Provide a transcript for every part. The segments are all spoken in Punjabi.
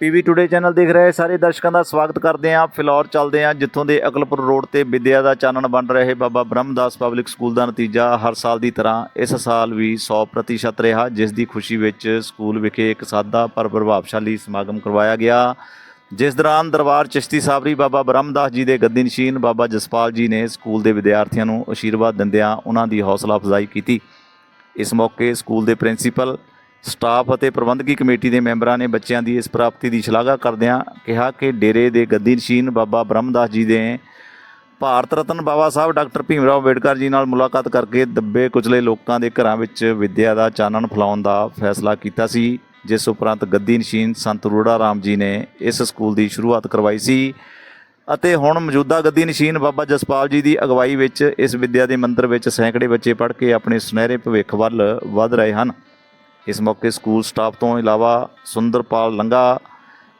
ਪੀਵੀ ਟੁਡੇ ਚੈਨਲ ਦੇਖ ਰਹੇ ਸਾਰੇ ਦਰਸ਼ਕਾਂ ਦਾ ਸਵਾਗਤ ਕਰਦੇ ਹਾਂ। ਫਿਲੌਰ ਚੱਲਦੇ ਹਾਂ, ਜਿੱਥੋਂ ਦੇ ਅਕਲਪੁਰ ਰੋਡ ਤੇ ਵਿਦਿਆ ਦਾ ਚਾਨਣ ਬਣ ਰਹੇ ਬਾਬਾ ਬ੍ਰਹਮਦਾਸ ਪਬਲਿਕ ਸਕੂਲ ਦਾ ਨਤੀਜਾ ਹਰ ਸਾਲ ਦੀ ਤਰ੍ਹਾਂ ਇਸ ਸਾਲ ਵੀ 100% ਰਿਹਾ, ਜਿਸ ਦੀ ਖੁਸ਼ੀ ਵਿੱਚ ਸਕੂਲ ਵਿਖੇ ਇੱਕ ਸਾਦਾ ਪਰ ਪ੍ਰਭਾਵਸ਼ਾਲੀ ਸਮਾਗਮ ਕਰਵਾਇਆ ਗਿਆ। ਜਿਸ ਦੌਰਾਨ ਦਰਬਾਰ ਚਿਸ਼ਤੀ ਸਾਬਰੀ ਬਾਬਾ ਬ੍ਰਹਮਦਾਸ ਜੀ ਦੇ ਗੱਦੀ ਨਸ਼ੀਨ ਬਾਬਾ ਜਸਪਾਲ ਜੀ ਨੇ ਸਕੂਲ ਦੇ ਵਿਦਿਆਰਥੀਆਂ ਨੂੰ ਅਸ਼ੀਰਵਾਦ ਦਿੰਦਿਆਂ ਉਹਨਾਂ ਦੀ ਹੌਸਲਾ ਅਫਜ਼ਾਈ ਕੀਤੀ। ਇਸ ਮੌਕੇ ਸਕੂਲ ਦੇ ਪ੍ਰਿੰਸੀਪਲ ਸਟਾਫ ਅਤੇ ਪ੍ਰਬੰਧਕੀ ਕਮੇਟੀ ਦੇ ਮੈਂਬਰਾਂ ਨੇ ਬੱਚਿਆਂ ਦੀ ਇਸ ਪ੍ਰਾਪਤੀ ਦੀ ਸ਼ਲਾਘਾ ਕਰਦਿਆਂ ਕਿਹਾ ਕਿ ਡੇਰੇ ਦੇ ਗੱਦੀ ਨਸ਼ੀਨ ਬਾਬਾ ਬ੍ਰਹਮਦਾਸ ਜੀ ਦੇ ਭਾਰਤ ਰਤਨ ਬਾਬਾ ਸਾਹਿਬ ਡਾਕਟਰ ਭੀਮ ਰਾਓ ਅੰਬੇਡਕਰ ਜੀ ਨਾਲ ਮੁਲਾਕਾਤ ਕਰਕੇ ਦੱਬੇ ਕੁਚਲੇ ਲੋਕਾਂ ਦੇ ਘਰਾਂ ਵਿੱਚ ਵਿੱਦਿਆ ਦਾ ਚਾਨਣ ਫੈਲਾਉਣ ਦਾ ਫੈਸਲਾ ਕੀਤਾ ਸੀ, ਜਿਸ ਉਪਰੰਤ ਗੱਦੀ ਨਸ਼ੀਨ ਸੰਤ ਰੂੜਾ ਰਾਮ ਜੀ ਨੇ ਇਸ ਸਕੂਲ ਦੀ ਸ਼ੁਰੂਆਤ ਕਰਵਾਈ ਸੀ ਅਤੇ ਹੁਣ ਮੌਜੂਦਾ ਗੱਦੀ ਨਸ਼ੀਨ ਬਾਬਾ ਜਸਪਾਲ ਜੀ ਦੀ ਅਗਵਾਈ ਵਿੱਚ ਇਸ ਵਿੱਦਿਆ ਦੇ ਮੰਦਰ ਵਿੱਚ ਸੈਂਕੜੇ ਬੱਚੇ ਪੜ੍ਹ ਕੇ ਆਪਣੇ ਸੁਨਹਿਰੇ ਭਵਿੱਖ ਵੱਲ ਵਧ ਰਹੇ ਹਨ। ਇਸ ਮੌਕੇ ਸਕੂਲ ਸਟਾਫ ਤੋਂ ਇਲਾਵਾ ਸੁੰਦਰਪਾਲ ਲੰਗਾ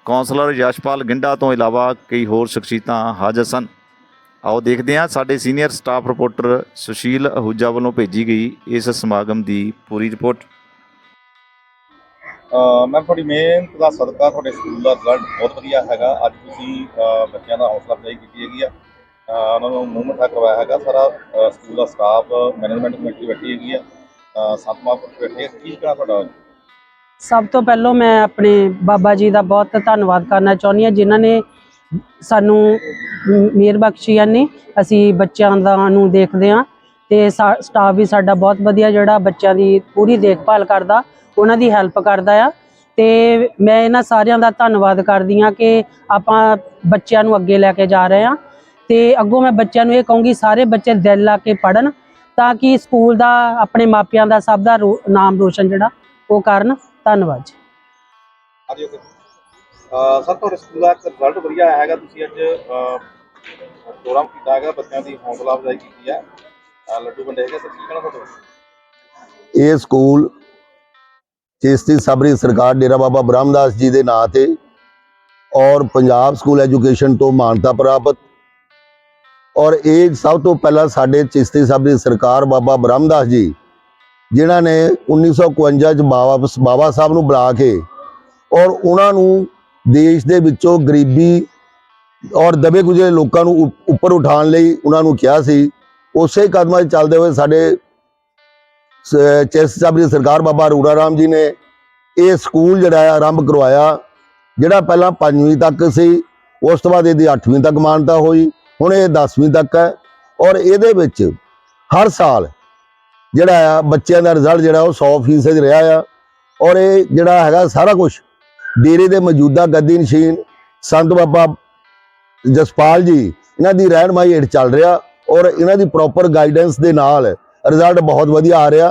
ਕਾਉਂਸਲਰ ਯਸ਼ਪਾਲ ਗਿੰਡਾ ਤੋਂ ਇਲਾਵਾ ਕਈ ਹੋਰ ਸ਼ਖਸੀਅਤਾਂ ਹਾਜ਼ਰ ਸਨ। ਆਓ ਦੇਖਦੇ ਹਾਂ, ਸਾਡੇ senior staff reporter Sushil Ahuja ਵੱਲੋਂ ਭੇਜੀ ਗਈ ਇਸ ਸਮਾਗਮ ਦੀ ਪੂਰੀ ਰਿਪੋਰਟ। ਮੈਂ ਤੁਹਾਡੀ ਮਿਹਨਤ ਦਾ ਸਦਕਾ ਤੁਹਾਡੇ ਸਕੂਲ ਦਾ ਰਿਜ਼ਲਟ ਬਹੁਤ ਵਧੀਆ ਹੈਗਾ। ਅੱਜ ਤੁਸੀਂ ਬੱਚਿਆਂ ਦਾ ਹੌਸਲਾ ਅਫਜ਼ਾਈ ਕੀਤੀ ਹੈਗੀ ਆ। ਉਹਨਾਂ ਨੂੰ ਮੂੰਹ ਕਰਵਾਇਆ ਹੈਗਾ। ਸਾਰਾ ਸਕੂਲ ਦਾ ਸਟਾਫ ਮੈਨੇਜਮੈਂਟ ਕਮੇਟੀ ਬੈਠੀ ਹੈਗੀ ਆ। ਅਹ, ਸੰਤ ਬੈਠੇ ਕੀ ਕਹਿਣਾ ਤੁਹਾਡਾ? ਸਭ ਤੋਂ ਪਹਿਲਾਂ ਮੈਂ ਆਪਣੇ ਬਾਬਾ ਜੀ ਦਾ ਬਹੁਤ ਧੰਨਵਾਦ ਕਰਨਾ ਚਾਹੁੰਦੀ ਹਾਂ ਜਿਨ੍ਹਾਂ ਨੇ ਸਾਨੂੰ ਮ- ਮਿਹਰ ਬਖਸ਼ੀ ਨੇ ਅਸੀਂ ਬੱਚਿਆਂ ਦਾ ਨੂੰ ਦੇਖਦੇ ਹਾਂ ਤੇ ਸਾ- ਸਟਾਫ ਵੀ ਸਾਡਾ ਬਹੁਤ ਵਧੀਆ ਜਿਹੜਾ ਬੱਚਿਆਂ ਦੀ ਪੂਰੀ ਦੇਖਭਾਲ ਕਰਦਾ ਉਹਨਾਂ ਦੀ ਹੈਲਪ ਕਰਦਾ ਆ। ਤੇ ਮੈਂ ਇਹਨਾਂ ਸਾਰਿਆਂ ਦਾ ਧੰਨਵਾਦ ਕਰਦੀ ਹਾਂ ਕਿ ਆਪਾਂ ਬੱਚਿਆਂ ਨੂੰ ਅੱਗੇ ਲੈ ਕੇ ਜਾ ਰਹੇ ਹਾਂ। ਤੇ ਅੱਗੋਂ ਮੈਂ ਬੱਚਿਆਂ ਨੂੰ ਇਹ ਕਹੂੰਗੀ ਸਾਰੇ ਬੱਚੇ ਦਿਲ ਲਾ ਕੇ ਪੜਨ ਤਾਂ ਕਿ ਸਕੂਲ ਦਾ ਆਪਣੇ ਮਾਪਿਆਂ ਦਾ ਸਭ ਦਾ ਨਾਮ ਰੋਸ਼ਨ ਜਿਹੜਾ ਉਹ ਕਰਨ। ਧੰਨਵਾਦ ਜੀ। ਅੱਜ ਸਰ ਤੁਹਾਡੇ ਸਕੂਲ ਦਾ ਰਿਜ਼ਲਟ ਵਧੀਆ ਆਇਆ ਹੈਗਾ। ਤੁਸੀਂ ਅੱਜ ਅਹ, ਪ੍ਰੋਗਰਾਮ ਕੀਤਾ ਹੈਗਾ ਬੱਚਿਆਂ ਦੀ ਹੌਸਲਾ ਅਫਜ਼ਾਈ ਕੀਤੀ ਹੈ। ਅਹ, ਲੱਡੂ ਵੰਡੇ ਹੈਗੇ। ਸਰ ਕੀ ਕਹਿਣਾ ਤੁਹਾਡਾ ਇਹ ਸਕੂਲ ਚੇਸਤੀ ਸਬਰੀ ਸਰਕਾਰ ਡੇਰਾ ਬਾਬਾ ਬ੍ਰਹਮਦਾਸ ਜੀ ਦੇ ਨਾਂ ਤੇ ਔਰ ਪੰਜਾਬ ਸਕੂਲ ਐਜੂਕੇਸ਼ਨ ਤੋਂ ਮਾਨਤਾ ਪ੍ਰਾਪਤ ਔਰ ਇਹ ਸਭ ਤੋਂ ਪਹਿਲਾਂ ਸਾਡੇ ਚੇਸਤੀ ਦੀ ਸਰਕਾਰ ਬਾਬਾ ਬ੍ਰਹਮਦਾਸ ਜੀ, ਜਿਨ੍ਹਾਂ ਨੇ 1951 ਚ ਬਾਬਾ ਬਾਬਾ ਸਾਹਿਬ ਨੂੰ ਬੁਲਾ ਕੇ ਔਰ ਉਹਨਾਂ ਨੂੰ ਦੇਸ਼ ਦੇ ਵਿੱਚੋਂ ਗਰੀਬੀ ਔਰ ਦਬੇ ਗੁਜਰੇ ਲੋਕਾਂ ਨੂੰ ਉੱਪਰ ਉਠਾਉਣ ਲਈ ਉਹਨਾਂ ਨੂੰ ਕਿਹਾ ਸੀ। ਉਸੇ ਕਦਮਾਂ 'ਚ ਚੱਲਦੇ ਹੋਏ ਸਾਡੇ ਸ- ਸਾਹਿਬ ਦੀ ਸਰਕਾਰ ਬਾਬਾ ਰੂੜਾ ਰਾਮ ਜੀ ਨੇ ਇਹ ਸਕੂਲ ਜਿਹੜਾ ਆਰੰਭ ਕਰਵਾਇਆ, ਜਿਹੜਾ ਪਹਿਲਾਂ 5ਵੀਂ ਤੱਕ ਸੀ, ਉਸ ਤੋਂ ਬਾਅਦ ਇਹਦੀ 8ਵੀਂ ਤੱਕ ਮਾਨਤਾ ਹੋਈ। ਹੁਣ ਇਹ 10ਵੀਂ ਤੱਕ ਹੈ ਔਰ ਇਹਦੇ ਵਿੱਚ ਹਰ ਸਾਲ ਜਿਹੜਾ ਆ ਬੱਚਿਆਂ ਦਾ ਰਿਜ਼ਲਟ ਜਿਹੜਾ ਉਹ 100% ਰਿਹਾ ਆ ਔਰ ਇਹ ਜਿਹੜਾ ਹੈਗਾ ਸਾਰਾ ਕੁਝ ਡੇਰੇ ਦੇ ਮੌਜੂਦਾ ਗੱਦੀ ਨਸ਼ੀਨ ਸੰਤ ਬਾਬਾ ਜਸਪਾਲ ਜੀ, ਇਹਨਾਂ ਦੀ ਰਹਿਨਮਾਈ ਹੇਠ ਚੱਲ ਰਿਹਾ ਔਰ ਇਹਨਾਂ ਦੀ ਪ੍ਰੋਪਰ ਗਾਈਡੈਂਸ ਦੇ ਨਾਲ ਰਿਜ਼ਲਟ ਬਹੁਤ ਵਧੀਆ ਆ ਰਿਹਾ।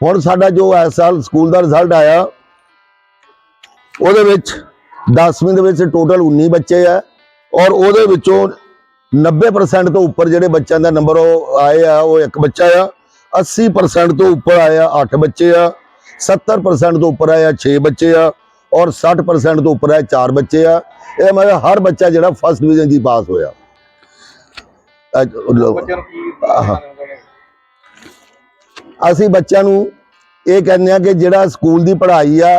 ਹੁਣ ਸਾਡਾ ਜੋ ਇਸ ਸਾਲ ਸਕੂਲ ਦਾ ਰਿਜ਼ਲਟ ਆਇਆ, ਉਹਦੇ ਵਿੱਚ 10ਵੀਂ ਦੇ ਵਿੱਚ ਟੋਟਲ 19 ਬੱਚੇ ਆ ਔਰ ਉਹਦੇ ਵਿੱਚੋਂ 90% ਤੋਂ ਉੱਪਰ ਜਿਹੜੇ ਬੱਚਿਆਂ ਦਾ ਨੰਬਰ ਉਹ ਆਏ ਆ ਉਹ ਇੱਕ ਬੱਚਾ ਆ 80% ਤੋਂ ਉੱਪਰ ਆਇਆ 8 ਬੱਚੇ ਆ 70% ਤੋਂ ਉੱਪਰ ਆਇਆ 6 ਬੱਚੇ ਆ ਔਰ 60% ਤੋਂ ਉੱਪਰ ਆਇਆ 4 ਬੱਚੇ ਆ। ਇਹ ਮਤਲਬ ਹਰ ਬੱਚਾ ਜਿਹੜਾ ਫਸਟ ਡਿਵੀਜ਼ਨ ਦੀ ਪਾਸ ਹੋਇਆ। ਅਸੀਂ ਬੱਚਿਆਂ ਨੂੰ ਇਹ ਕਹਿੰਦੇ ਆ ਕਿ ਜਿਹੜਾ ਸਕੂਲ ਦੀ ਪੜ੍ਹਾਈ ਆ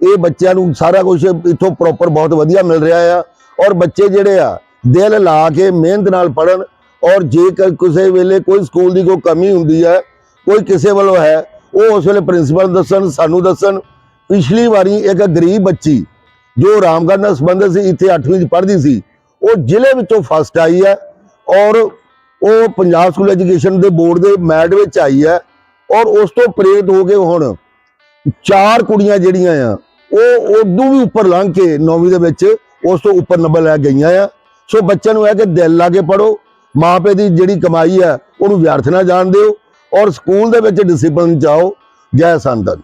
ਇਹ ਬੱਚਿਆਂ ਨੂੰ ਸਾਰਾ ਕੁਝ ਇੱਥੋਂ ਪ੍ਰੋਪਰ ਬਹੁਤ ਵਧੀਆ ਮਿਲ ਰਿਹਾ ਆ ਔਰ ਬੱਚੇ ਜਿਹੜੇ ਆ ਦਿਲ ਲਾ ਕੇ ਮਿਹਨਤ ਨਾਲ ਪੜਨ ਔਰ ਜੇਕਰ ਕਿਸੇ ਵੇਲੇ ਕੋਈ ਸਕੂਲ ਦੀ ਕੋਈ ਕਮੀ ਹੁੰਦੀ ਹੈ, ਕੋਈ ਕਿਸੇ ਵੱਲੋਂ ਹੈ, ਉਹ ਉਸ ਵੇਲੇ ਪ੍ਰਿੰਸੀਪਲ ਦੱਸਣ, ਸਾਨੂੰ ਦੱਸਣ। ਪਿਛਲੀ ਵਾਰੀ ਇੱਕ ਗਰੀਬ ਬੱਚੀ ਜੋ ਰਾਮਗੜ੍ਹ ਨਾਲ ਸੰਬੰਧਿਤ ਸੀ, ਇੱਥੇ 8ਵੀਂ ਚ ਪੜ੍ਹਦੀ ਸੀ, ਉਹ ਜ਼ਿਲ੍ਹੇ ਵਿੱਚੋਂ ਫਸਟ ਆਈ ਹੈ ਔਰ ਉਹ ਪੰਜਾਬ ਸਕੂਲ ਐਜੂਕੇਸ਼ਨ ਦੇ ਬੋਰਡ ਦੇ ਮੈਡ ਵਿੱਚ ਆਈ ਹੈ ਔਰ ਉਸ ਤੋਂ ਪ੍ਰੇਰਿਤ ਹੋ ਕੇ ਹੁਣ ਚਾਰ ਕੁੜੀਆਂ ਜਿਹੜੀਆਂ ਆ, ਉਹ ਉਦੋਂ ਵੀ ਉੱਪਰ ਲੰਘ ਕੇ ਨੌਵੀਂ ਦੇ ਵਿੱਚ ਉਸ ਤੋਂ ਉੱਪਰ ਨੰਬਰ ਲੈ ਗਈਆਂ ਆ। ਸੋ ਬੱਚਿਆਂ ਨੂੰ ਇਹ ਕਿ ਦਿਲ ਲਾ ਕੇ ਪੜੋ ਮਾਪੇ ਦੀ ਜਿਹੜੀ ਕਮਾਈ ਹੈ, ਉਹਨੂੰ ਵਿਅਰਥ ਨਾ ਜਾਣ ਦਿਓ ਔਰ ਸਕੂਲ ਦੇ ਵਿੱਚ ਡਿਸਪਲਿਨ ਚਾਓ ਜੈ ਸੰਤਨ